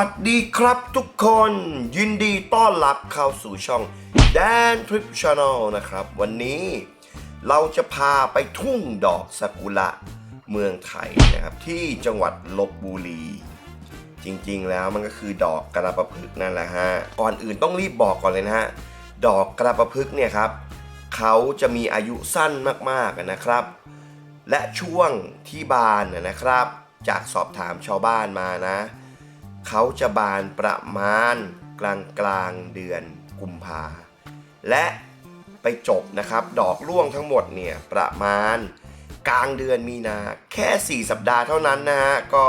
วัสดีครับทุกคนยินดีต้อนรับเข้าสู่ช่อง Dan Trip Channel นะครับ วันนี้เราจะพาไปทุ่งดอกซากุระเมืองไทยนะครับ ที่จังหวัดลบบุรี จริงๆแล้วมันก็คือดอกกระประพฤกนั่นแหละฮะ ก่อนอื่นต้องรีบบอกก่อนเลยนะฮะ ดอกกระประพฤกเนี่ยครับเขาจะมีอายุสั้นมากๆนะครับ และช่วงที่บานนะครับ จากสอบถามชาวบ้านมานะ เขาจะบานประมาณกลางกลางเดือนกุมภาและไปจบนะครับ ดอกร่วงทั้งหมดเนี่ยประมาณกลางเดือนมีนาแค่ 4 สัปดาห์เท่านั้นนะฮะก็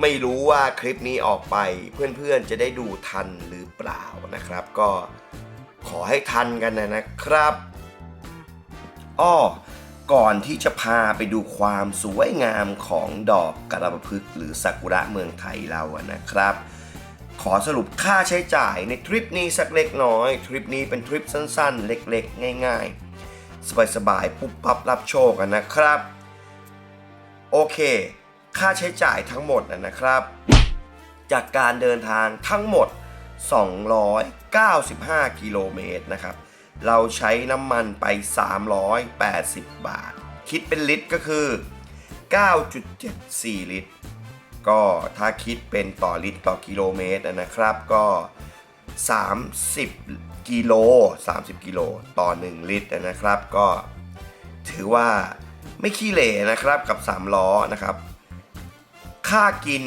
ไม่รู้ว่าคลิปนี้ออกไปเพื่อนๆจะได้ดูทันหรือเปล่านะครับ ก็ขอให้ทันกันนะครับอ้อ ก่อนที่จะพาไปดูความสวยงามของดอกกระประพฤกหรือซากุระเมืองไทยเราอะนะครับ ขอสรุปค่าใช้จ่ายในทริปนี้สักเล็กน้อย ทริปนี้เป็นทริปสั้นๆ เล็กๆ ง่าย ๆ สบายๆปุ๊บปั๊บรับโชคกันนะครับ โอเค ค่าใช้จ่ายทั้งหมดนะครับ จากการเดินทางทั้งหมด 295 กิโลเมตรนะครับ เราใช้น้ำมันไป 380 บาท คิดเป็นลิตรก็คือ 9.74 ลิตร ก็ถ้าคิดเป็นต่อลิตรต่อกิโลเมตรนะครับก็ 30 กิโล 30 กิโลต่อ 1 ลิตรนะครับ ก็ถือว่าไม่ขี้เหร่นะครับกับ 3 ล้อนะครับ ค่ากิน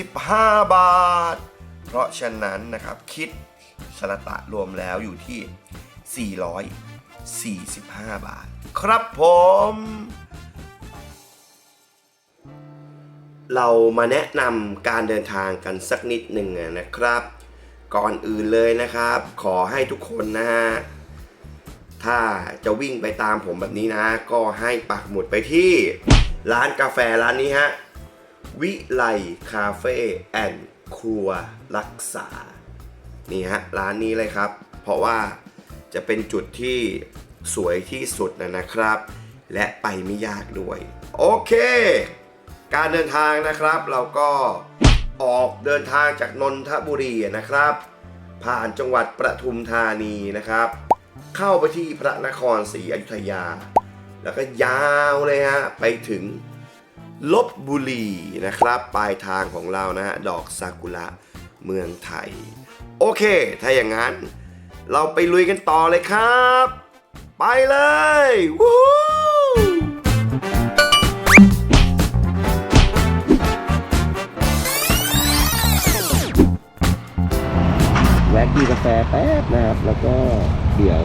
65 บาท เพราะฉะนั้นนะครับคิดสลตะรวมแล้วอยู่ที่ 445 บาท ครับผม เรามาแนะนำการเดินทางกันสักนิดหนึ่งนะครับ ก่อนอื่นเลยนะครับ ขอให้ทุกคนนะฮะ ถ้าจะวิ่งไปตามผมแบบนี้นะ ก็ให้ปักหมุดไปที่ร้านกาแฟร้านนี้ฮะ วิไลคาเฟ่แอนด์ครัวรักษา นี่ฮะ ร้านนี้เลยครับ เพราะว่า จะเป็นจุดที่สวยที่สุดนะนะครับ และไปไม่ยากด้วย โอเค การเดินทางนะครับ เราก็ออกเดินทางจากนนทบุรีนะครับ ผ่านจังหวัดประทุมธานีนะครับ เข้าไปที่พระนครศรีอยุธยา แล้วก็ยาวเลยฮะไปถึงลบบุรีนะครับ ปลายทางของเรานะฮะดอกซากุระเมืองไทย โอเค ถ้าอย่างนั้น เราไปลุยกันต่อเลยครับ ไปเลยวู้แวะกินกาแฟแป๊บนะครับ แล้วก็เดี๋ยว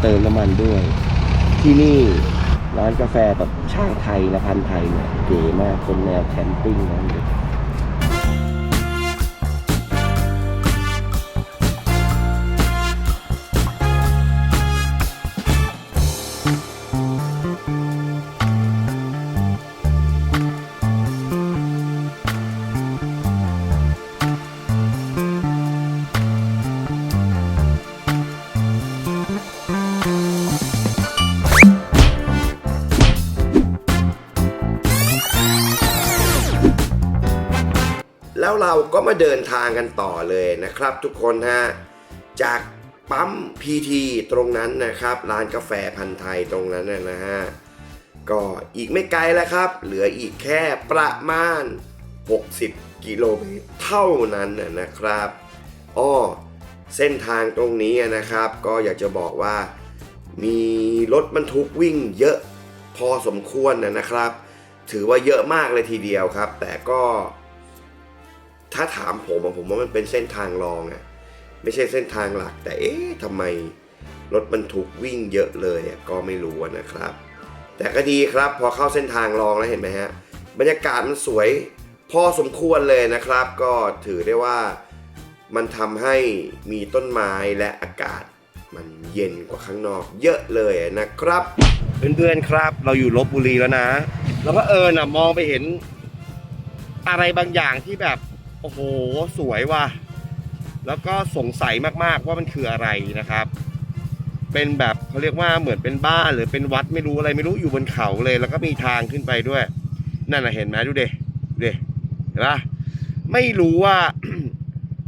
เติมน้ำมันด้วย ที่นี่ร้านกาแฟแบบช่างไทยนะพันไทยเนี่ยเก๋มากเป็นแนวแคมปิ้งนะเด็กแล้ว ก็มาเดินทางกันต่อเลยนะครับ ทุกคนฮะจากปั๊มพีทีตรงนั้นนะครับ ร้านกาแฟพันธ์ไทยตรงนั้นนะฮะก็อีกไม่ไกลแล้วครับ เหลืออีกแค่ประมาณ 60 กิโลเมตรเท่านั้นนะครับอ้อเส้นทางตรงนี้นะครับ ก็อยากจะบอกว่ามีรถบรรทุกวิ่งเยอะพอสมควรนะครับ ถือว่าเยอะมากเลยทีเดียวครับ แต่ก็ ถ้าถามผมผมว่ามันเป็นเส้นทางรองอะไม่ใช่เส้นทางหลัก แต่เอ๊ะทำไมรถบรรทุกวิ่งเยอะเลยอะก็ไม่รู้นะครับ แต่ก็ดีครับพอเข้าเส้นทางรองแล้วเห็นไหมฮะบรรยากาศมันสวยพอสมควรเลยนะครับ ก็ถือได้ว่ามันทำให้มีต้นไม้และอากาศมันเย็นกว่าข้างนอก เยอะเลยนะครับ เพื่อนๆครับ เราอยู่ลบบุรีแล้วนะ แล้วก็เออน่ะมองไปเห็นอะไรบางอย่างที่แบบ โอ้โห สวยว่ะ แล้วก็สงสัยมากๆว่ามันคืออะไรนะครับ เป็นแบบเขาเรียกว่าเหมือนเป็นบ้านหรือเป็นวัดไม่รู้อะไรไม่รู้อยู่บนเขาเลย แล้วก็มีทางขึ้นไปด้วย นั่นน่ะเห็นไหมดูเดดูเดเห็นปะไม่รู้ว่า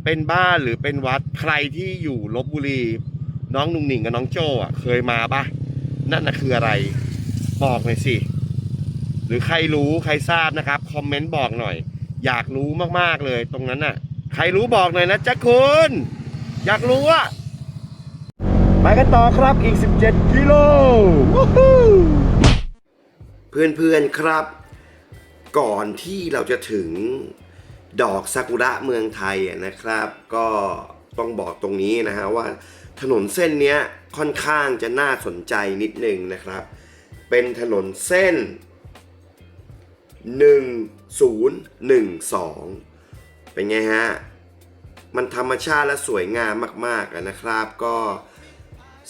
เป็นบ้านหรือเป็นวัดใครที่อยู่ลบบุรี น้องนุ่งหนิงกับน้องโจอะเคยมาปะนั่นน่ะคืออะไรบอกหน่อยสิ หรือใครรู้ใครทราบนะครับ คอมเมนต์บอกหน่อย อยากรู้มากๆเลยตรงนั้นน่ะ ใครรู้บอกหน่อยนะจ๊ะคุณ อยากรู้อะไปกันต่อครับอีก 17 กิโลเพื่อนๆครับ ก่อนที่เราจะถึงดอกซากุระเมืองไทยนะครับ ก็ต้องบอกตรงนี้นะฮะว่าถนนเส้นนี้ค่อนข้างจะน่าสนใจนิดนึงนะครับ เป็นถนนเส้น 1012 เป็นไงฮะ มันธรรมชาติและสวยงามมากๆนะครับ ก็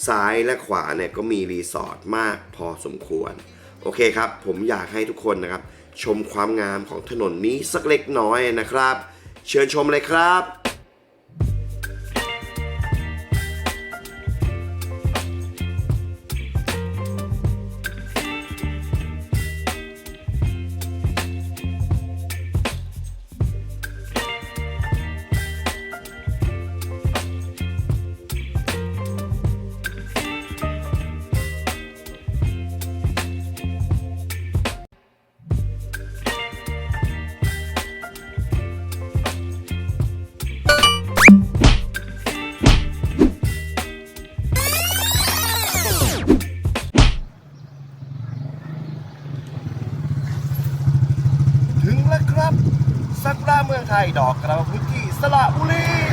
ซ้ายและขวาเนี่ยก็มีรีสอร์ทมากพอสมควร โอเคครับ ผมอยากให้ทุกคนนะครับ ชมความงามของถนนนี้สักเล็กน้อยนะครับ เชิญชมเลยครับ ซากุระเมืองไทย ดอกกระพุทที่สระบุรี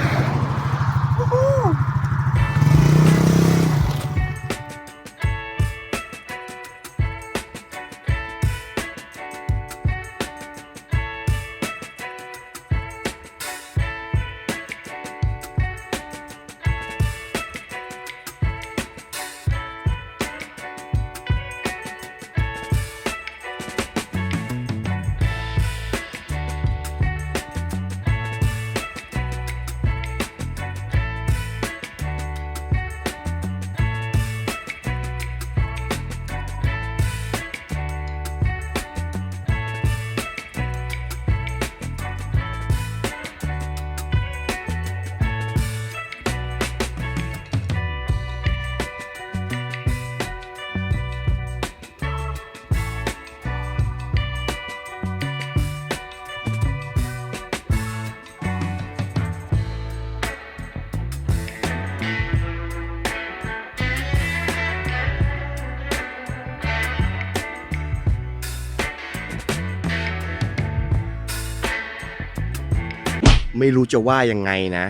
ไม่รู้จะว่ายังไงนะ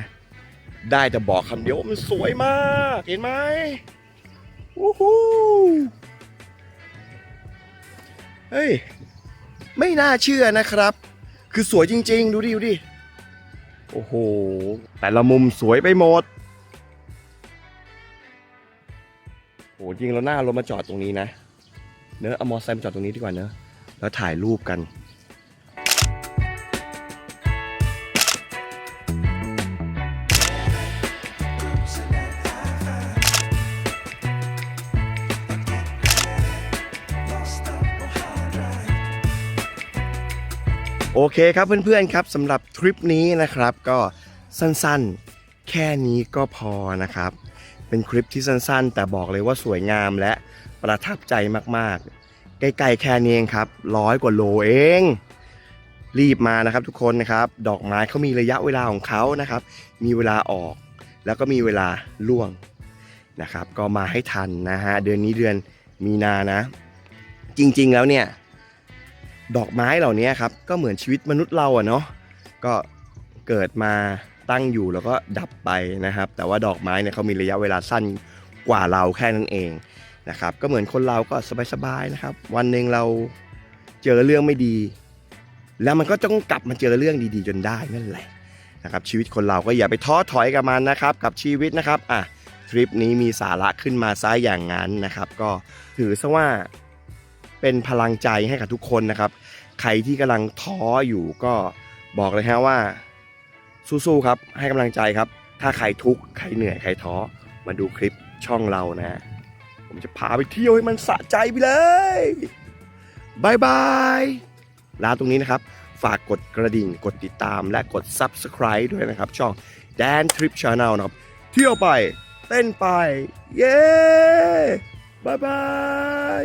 ได้แต่บอกคำเดียวมันสวยมาก เห็นไหมวู้ฮู้เฮ้ย ไม่น่าเชื่อนะครับ คือสวยจริง ๆ ดูดิ ดูดิ โอ้โห แต่ละมุมสวยไปหมด โหจริงแล้วหน้าเรามาจอดตรงนี้นะ เนอะเอามอเตอร์ไซค์มาจอดตรงนี้ดีกว่าเนอะ แล้วถ่ายรูปกัน โอเคครับเพื่อนๆครับสำหรับทริปนี้นะครับก็สั้นๆแค่นี้ก็พอนะครับ เป็นคลิปที่สั้นๆ แต่บอกเลยว่าสวยงามและประทับใจมากๆ ใกล้ๆแค่นี้เองครับร้อยกว่าโลเอง รีบมานะครับทุกคนนะครับ ดอกไม้เขามีระยะเวลาของเขานะครับ มีเวลาออก แล้วก็มีเวลาล่วงนะครับ ก็มาให้ทันนะฮะเดือนนี้เดือนมีนานะ จริงๆแล้วเนี่ย ดอกไม้เหล่านี้ครับก็เหมือนชีวิตมนุษย์เราอะเนาะก็เกิดมาตั้งอยู่แล้วก็ดับไปนะครับ แต่ว่าดอกไม้เนี่ยเขามีระยะเวลาสั้นกว่าเราแค่นั้นเองนะครับ ก็เหมือนคนเราก็สบายๆนะครับ วันหนึ่งเราเจอเรื่องไม่ดี แล้วมันก็ต้องกลับมาเจอเรื่องดีๆ จนได้นั่นแหละนะครับ ชีวิตคนเราก็อย่าไปท้อถอยกับมันนะครับ กับชีวิตนะครับอะทริปนี้มีสาระขึ้นมาซะอย่างนั้นนะครับ ก็ถือซะว่า เป็นพลังใจให้กับทุกคนนะครับ ใครที่กำลังท้ออยู่ก็บอกเลยฮะว่า สู้ๆครับให้กำลังใจครับ ถ้าใครทุกข์ใครเหนื่อยใครท้อมาดูคลิปช่องเรานะ ผมจะพาไปเที่ยวให้มันสะใจไปเลยบายบายลาตรงนี้นะครับ ฝากกดกระดิ่งกดติดตามและกด Subscribe ด้วยนะครับ ช่อง Dan Trip Channel นะครับ เที่ยวไป เต้นไป เย้บายบาย